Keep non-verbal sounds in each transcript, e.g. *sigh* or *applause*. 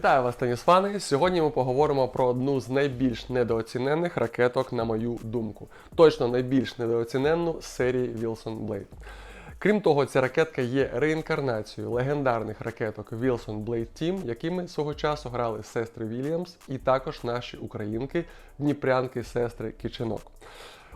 Вітаю вас, Станіславни! Сьогодні ми поговоримо про одну з найбільш недооцінених ракеток, на мою думку. Точно найбільш недооціненну з серії Wilson Blade. Крім того, ця ракетка є реінкарнацією легендарних ракеток Wilson Blade Team, якими свого часу грали сестри Вільямс і також наші українки, дніпрянки сестри Кичинок.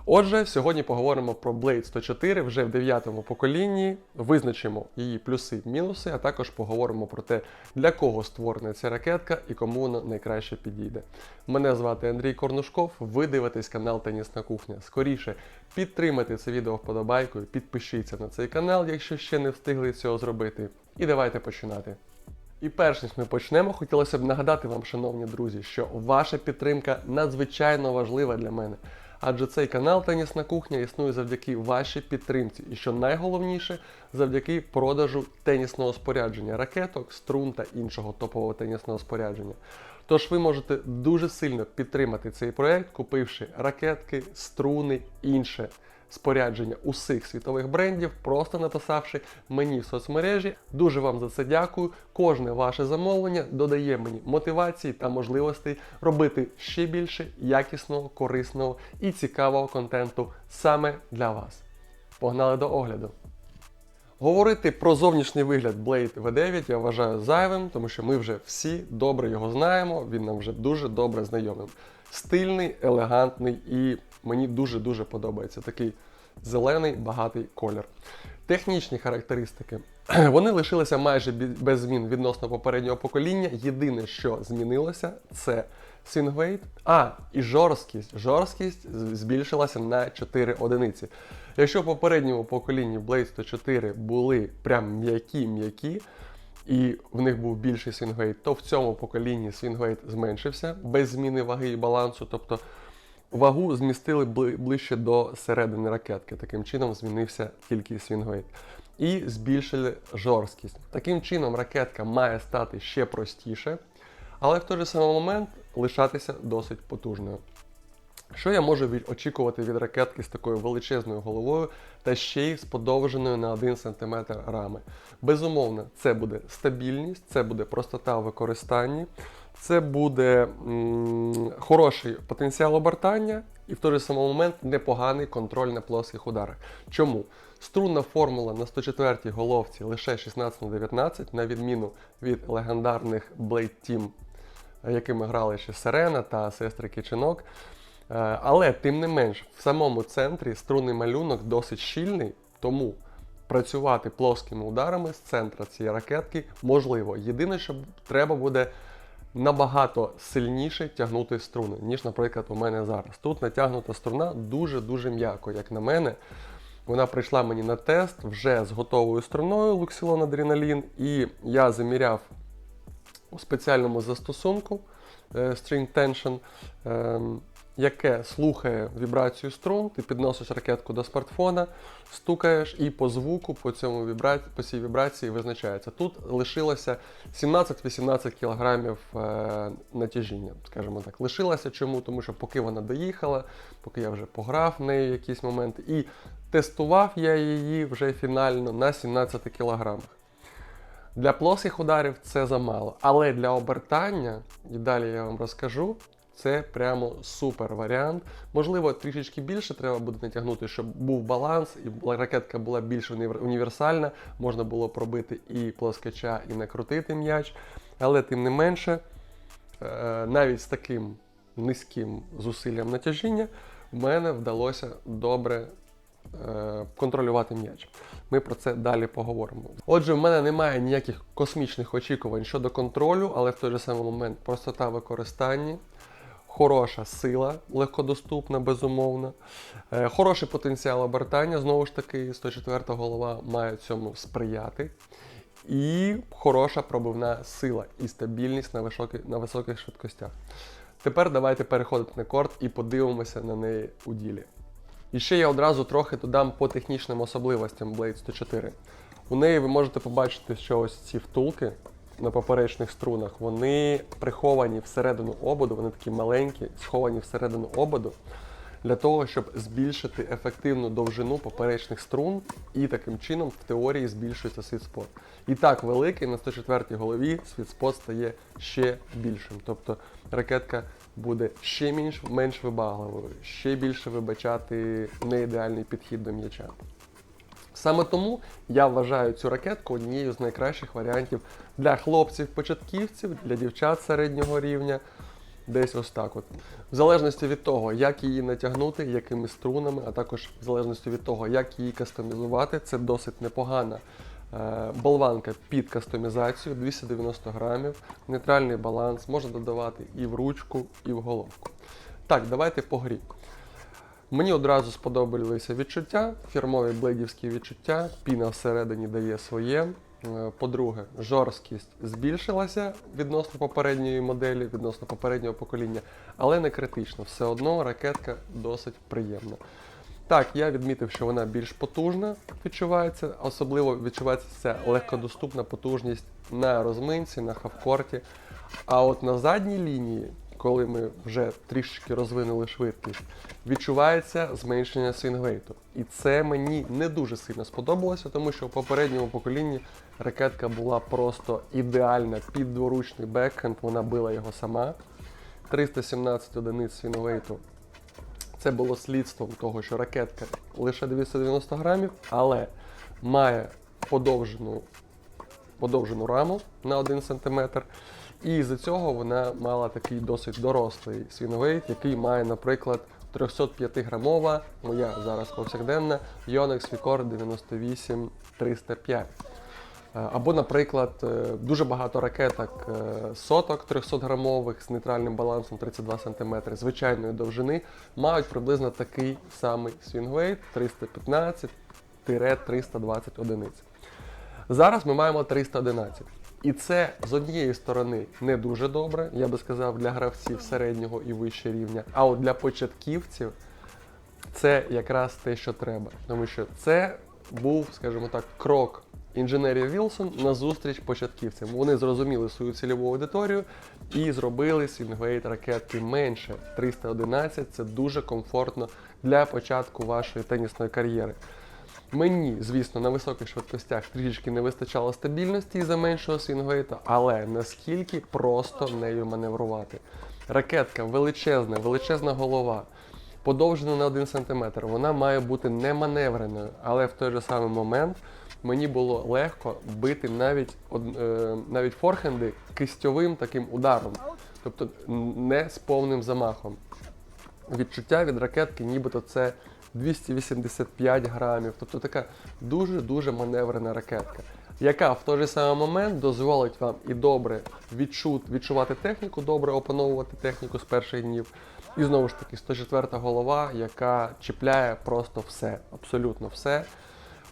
Отже, сьогодні поговоримо про Blade 104 вже в дев'ятому поколінні, визначимо її плюси і мінуси, а також поговоримо про те, для кого створена ця ракетка і кому вона найкраще підійде. Мене звати Андрій Корнушков, ви дивитесь канал Тенісна кухня. Скоріше підтримайте це відео вподобайкою, підпишіться на цей канал, якщо ще не встигли цього зробити. І давайте починати. І перш ніж ми почнемо, хотілося б нагадати вам, шановні друзі, що ваша підтримка надзвичайно важлива для мене. Адже цей канал Тенісна кухня існує завдяки вашій підтримці, і що найголовніше, завдяки продажу тенісного спорядження, ракеток, струн та іншого топового тенісного спорядження. Тож ви можете дуже сильно підтримати цей проект, купивши ракетки, струни, інше спорядження усіх світових брендів, просто написавши мені в соцмережі. Дуже вам за це дякую. Кожне ваше замовлення додає мені мотивації та можливостей робити ще більше якісного, корисного і цікавого контенту саме для вас. Погнали до огляду. Говорити про зовнішній вигляд Blade V9 я вважаю зайвим, тому що ми вже всі добре його знаємо, він нам вже дуже добре знайомий. Стильний, елегантний і мені дуже-дуже подобається такий зелений, багатий колір. Технічні характеристики. *clears throat* Вони лишилися майже без змін відносно попереднього покоління. Єдине, що змінилося, це Swing А, і жорсткість. Жорсткість збільшилася на 4 одиниці. Якщо в попередньому поколінні Blade 104 були прям м'які-м'які, і в них був більший свінгвейт, то в цьому поколінні свінгвейт зменшився без зміни ваги і балансу. Тобто вагу змістили ближче до середини ракетки. Таким чином змінився тільки свінгвейт. І збільшили жорсткість. Таким чином ракетка має стати ще простіше, але в той же самий момент лишатися досить потужною. Що я можу очікувати від ракетки з такою величезною головою та ще й з подовженою на 1 см рами? Безумовно, це буде стабільність, це буде простота в використанні, це буде хороший потенціал обертання і в той же самий момент непоганий контроль на плоских ударах. Чому? Струнна формула на 104-й головці лише 16 на 19, на відміну від легендарних Blade Team якими грали ще Сирена та сестри Кичинок. Е, Але тим не менш, в самому центрі струнний малюнок досить щільний, тому працювати плоскими ударами з центра цієї ракетки можливо. Єдине, що треба буде набагато сильніше тягнути струни, ніж, наприклад, у мене зараз. Тут натягнута струна дуже-дуже м'яко, як на мене. Вона прийшла мені на тест вже з готовою струною Луксилон Адреналін, і я заміряв у спеціальному застосунку е, String Tension, ем, яке слухає вібрацію струн, ти підносиш ракетку до смартфона, стукаєш і по звуку, по, цьому вібра... по цій вібрації визначається. Тут лишилося 17-18 кг е, натяжіння, скажімо так. Лишилося чому? Тому що поки вона доїхала, поки я вже пограв в неї якісь моменти, і тестував я її вже фінально на 17 кілограмах. Для плоских ударів це замало. Але для обертання, і далі я вам розкажу, це прямо супер варіант. Можливо, трішечки більше треба буде натягнути, щоб був баланс, і ракетка була більш універсальна, можна було пробити і плоскача, і накрутити м'яч. Але тим не менше, е, навіть з таким низьким зусиллям натяжіння, в мене вдалося добре е, контролювати м'яч. Ми про це далі поговоримо. Отже, в мене немає ніяких космічних очікувань щодо контролю, але в той же самий момент простота використання, хороша сила, легкодоступна, безумовно, е, хороший потенціал обертання, знову ж таки, 104 голова має цьому сприяти. І хороша пробивна сила і стабільність на, високи, на високих швидкостях. Тепер давайте переходити на корт і подивимося на неї у ділі. І ще я одразу трохи додам по технічним особливостям Blade 104. У неї ви можете побачити, що ось ці втулки на поперечних струнах, вони приховані всередину ободу, вони такі маленькі, сховані всередину ободу. для того, щоб збільшити ефективну довжину поперечних струн, і таким чином в теорії збільшується світспот. І так великий на 104 голові світспот стає ще більшим. Тобто ракетка буде ще менш, менш вибагливою, ще більше вибачати неідеальний підхід до м'яча. Саме тому я вважаю цю ракетку однією з найкращих варіантів для хлопців-початківців, для дівчат середнього рівня. Десь ось так от. В залежності від того, як її натягнути, якими струнами, а також в залежності від того, як її кастомізувати, це досить непогана е, болванка під кастомізацію, 290 грамів, нейтральний баланс, можна додавати і в ручку, і в головку. Так, давайте по грі. Мені одразу сподобалися відчуття, фірмові блейдівські відчуття, піна всередині дає своє. Е, По-друге, жорсткість збільшилася відносно попередньої моделі, відносно попереднього покоління, але не критично. Все одно ракетка досить приємна. Так, я відмітив, що вона більш потужна відчувається, особливо відчувається ця легкодоступна потужність на розминці, на хавкорті. А от на задній лінії, коли ми вже трішечки розвинули швидкість, відчувається зменшення свінгвейту. І це мені не дуже сильно сподобалося, тому що в попередньому поколінні ракетка була просто ідеальна під дворучний бекхенд, вона била його сама. 317 одиниць свінгвейту. Це було слідством того, що ракетка лише 290 грамів, але має подовжену, подовжену раму на 1 см. І з-за цього вона мала такий досить дорослий свіновейт, який має, наприклад, 305-грамова, моя зараз повсякденна Yonex Record 98305. Е, Або, наприклад, е, дуже багато ракеток е, соток 300-грамових з нейтральним балансом 32 см звичайної довжини мають приблизно такий самий свінгвейт 315-320 одиниць. Зараз ми маємо 311. І це з однієї сторони не дуже добре, я би сказав, для гравців середнього і вище рівня. А от для початківців це якраз те, що треба. Тому що це був, скажімо так, крок інженерії Вілсон на зустріч початківцям. Вони зрозуміли свою цільову аудиторію і зробили свінгвейт ракетки менше. 311 це дуже комфортно для початку вашої тенісної кар'єри. Мені, звісно, на високих швидкостях трішечки не вистачало стабільності із-за меншого свінгвейта, але наскільки просто нею маневрувати. Ракетка величезна, величезна голова, подовжена на 1 см. Вона має бути не маневреною, але в той же самий момент мені було легко бити навіть, е, навіть форхенди кистьовим таким ударом, тобто не з повним замахом відчуття від ракетки, нібито це 285 грамів. Тобто така дуже-дуже маневрена ракетка, яка в той же самий момент дозволить вам і добре відчут, відчувати техніку, добре опановувати техніку з перших днів. І знову ж таки, 104 голова, яка чіпляє просто все, абсолютно все.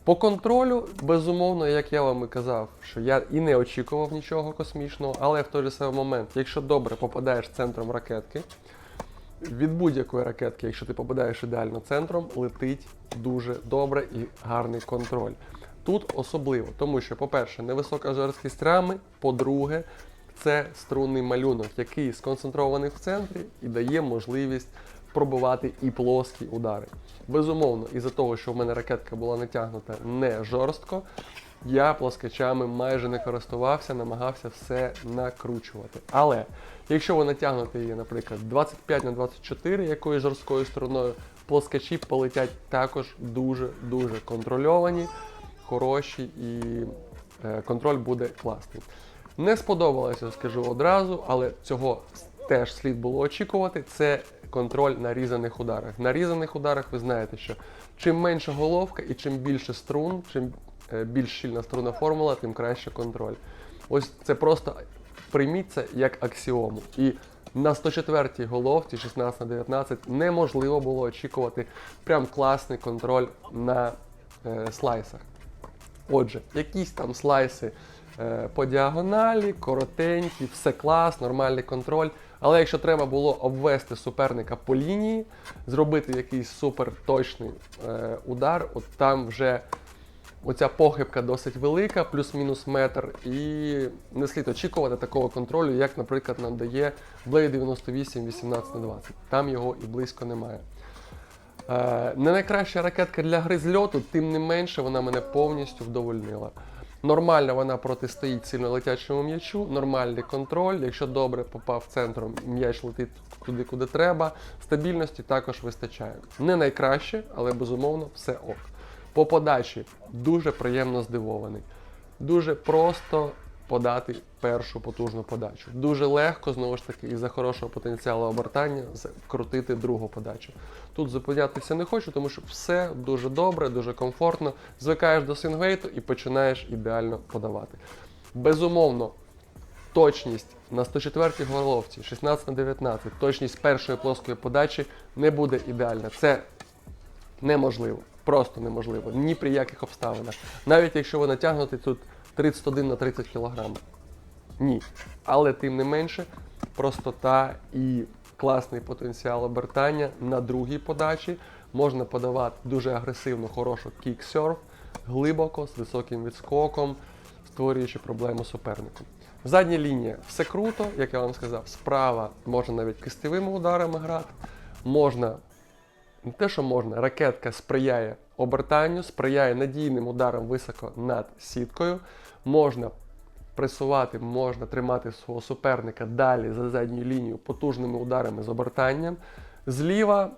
По контролю, безумовно, як я вам і казав, що я і не очікував нічого космічного, але в той же самий момент, якщо добре попадаєш центром ракетки, від будь-якої ракетки, якщо ти попадаєш ідеально центром, летить дуже добре і гарний контроль. Тут особливо, тому що, по-перше, невисока жорсткість рами, по-друге, це струнний малюнок, який сконцентрований в центрі і дає можливість пробивати і плоскі удари. Безумовно, із-за того, що в мене ракетка була натягнута не жорстко, я плоскачами майже не користувався, намагався все накручувати. Але якщо ви натягнете її, наприклад, 25 на 24 якоюсь жорсткою стороною, плоскачі полетять також дуже-дуже контрольовані, хороші і е, контроль буде класний. Не сподобалося, скажу одразу, але цього теж слід було очікувати. Це контроль на різаних ударах. На різаних ударах ви знаєте, що чим менша головка і чим більше струн, чим більш щільна струнна формула, тим краще контроль. Ось це просто прийміть це як аксіому. І на 104-й головці 16 на 19 неможливо було очікувати прям класний контроль на е, слайсах. Отже, якісь там слайси е, по діагоналі, коротенькі, все клас, нормальний контроль. Але якщо треба було обвести суперника по лінії, зробити якийсь супер точний е, удар, от там вже оця похибка досить велика, плюс-мінус метр, і не слід очікувати такого контролю, як, наприклад, нам дає Blade 98 18 на 20. Там його і близько немає. Е, не найкраща ракетка для гри з льоту, тим не менше вона мене повністю вдовольнила. Нормально вона протистоїть сильно летячому м'ячу, нормальний контроль. Якщо добре попав центром, м'яч летить туди, куди треба. Стабільності також вистачає. Не найкраще, але безумовно все ок. По подачі дуже приємно здивований. Дуже просто подати першу потужну подачу. Дуже легко, знову ж таки, із-за хорошого потенціалу обертання вкрутити другу подачу. Тут зупинятися не хочу, тому що все дуже добре, дуже комфортно. Звикаєш до свінгвейту і починаєш ідеально подавати. Безумовно, точність на 104-й головці, 16 на 19, точність першої плоскої подачі не буде ідеальна. Це неможливо. Просто неможливо. Ні при яких обставинах. Навіть якщо ви натягнете тут 31 на 30 кг. Ні. Але тим не менше, простота і класний потенціал обертання на другій подачі можна подавати дуже агресивно, хорошу кіксерф, глибоко, з високим відскоком, створюючи проблему супернику. Задня лінія все круто, як я вам сказав, справа можна навіть кистовими ударами грати, можна не те, що можна, ракетка сприяє обертанню, сприяє надійним ударам високо над сіткою. Можна пресувати, можна тримати свого суперника далі за задню лінію потужними ударами з обертанням. Зліва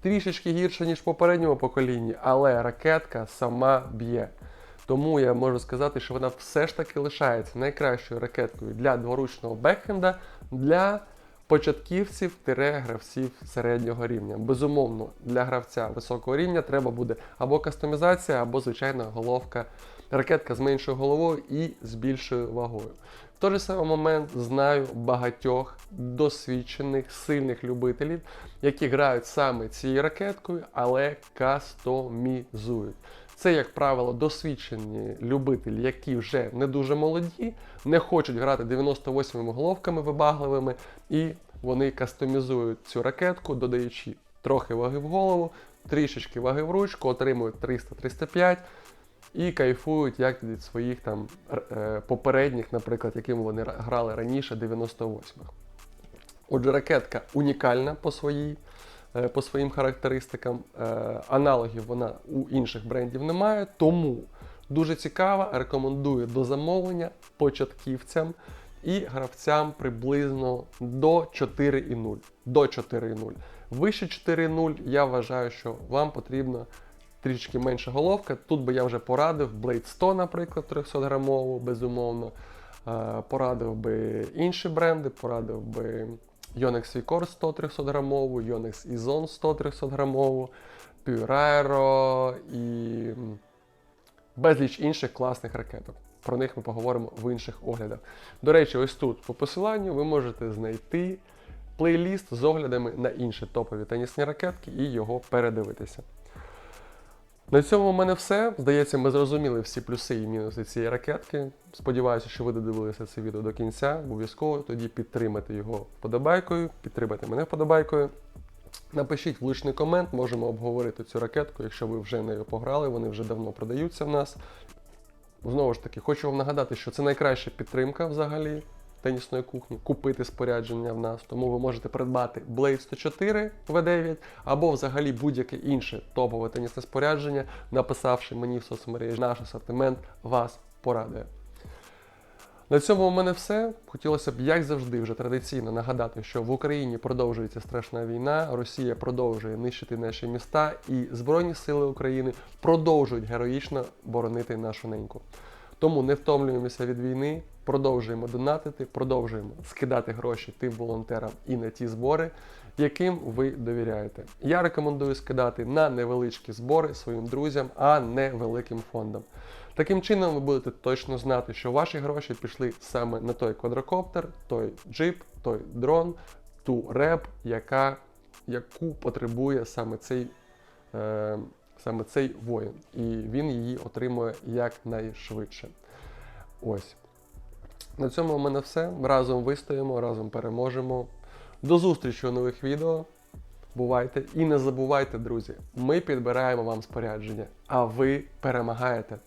трішечки гірше, ніж в попередньому поколінні, але ракетка сама б'є. Тому я можу сказати, що вона все ж таки лишається найкращою ракеткою для дворучного бекхенда для початківців гравців середнього рівня. Безумовно, для гравця високого рівня треба буде або кастомізація, або звичайна головка, ракетка з меншою головою і з більшою вагою. В той же самий момент знаю багатьох досвідчених, сильних любителів, які грають саме цією ракеткою, але кастомізують. Це, як правило, досвідчені любителі, які вже не дуже молоді, не хочуть грати 98 головками вибагливими, і вони кастомізують цю ракетку, додаючи трохи ваги в голову, трішечки ваги в ручку, отримують 300-305 і кайфують як від своїх там е, попередніх, наприклад, якими вони грали раніше, 98-х. Отже, ракетка унікальна по своїй. Е, по своїм характеристикам. Е, аналогів вона у інших брендів немає, тому дуже цікава, рекомендую до замовлення початківцям і гравцям приблизно до 4,0. До 4,0. Вище 4,0 я вважаю, що вам потрібно трішки менша головка. Тут би я вже порадив Blade 100, наприклад, 300 грамову, безумовно. Е, порадив би інші бренди, порадив би Yonex Vicor 100 300 грамову, Yonex Izon 100 300 грамову, Pure і безліч інших класних ракеток. Про них ми поговоримо в інших оглядах. До речі, ось тут по посиланню ви можете знайти плейліст з оглядами на інші топові тенісні ракетки і його передивитися. На цьому в мене все. Здається, ми зрозуміли всі плюси і мінуси цієї ракетки. Сподіваюся, що ви додивилися це відео до кінця. Обов'язково тоді підтримайте його вподобайкою, підтримайте мене вподобайкою. Напишіть влучний комент, можемо обговорити цю ракетку, якщо ви вже нею пограли, вони вже давно продаються в нас. Знову ж таки, хочу вам нагадати, що це найкраща підтримка взагалі тенісної кухні, купити спорядження в нас. Тому ви можете придбати Blade 104 V9 або взагалі будь-яке інше топове тенісне спорядження, написавши мені в соцмережі наш асортимент, вас порадує. На цьому у мене все. Хотілося б, як завжди, вже традиційно нагадати, що в Україні продовжується страшна війна, Росія продовжує нищити наші міста, і Збройні Сили України продовжують героїчно боронити нашу неньку. Тому не втомлюємося від війни, продовжуємо донатити, продовжуємо скидати гроші тим волонтерам і на ті збори, яким ви довіряєте. Я рекомендую скидати на невеличкі збори своїм друзям, а не великим фондам. Таким чином, ви будете точно знати, що ваші гроші пішли саме на той квадрокоптер, той джип, той дрон, ту реп, яка, яку потребує саме цей. Е, саме цей воїн, і він її отримує якнайшвидше. Ось. На цьому у мене все. Разом вистоїмо, разом переможемо. До зустрічі у нових відео. Бувайте і не забувайте, друзі, ми підбираємо вам спорядження, а ви перемагаєте.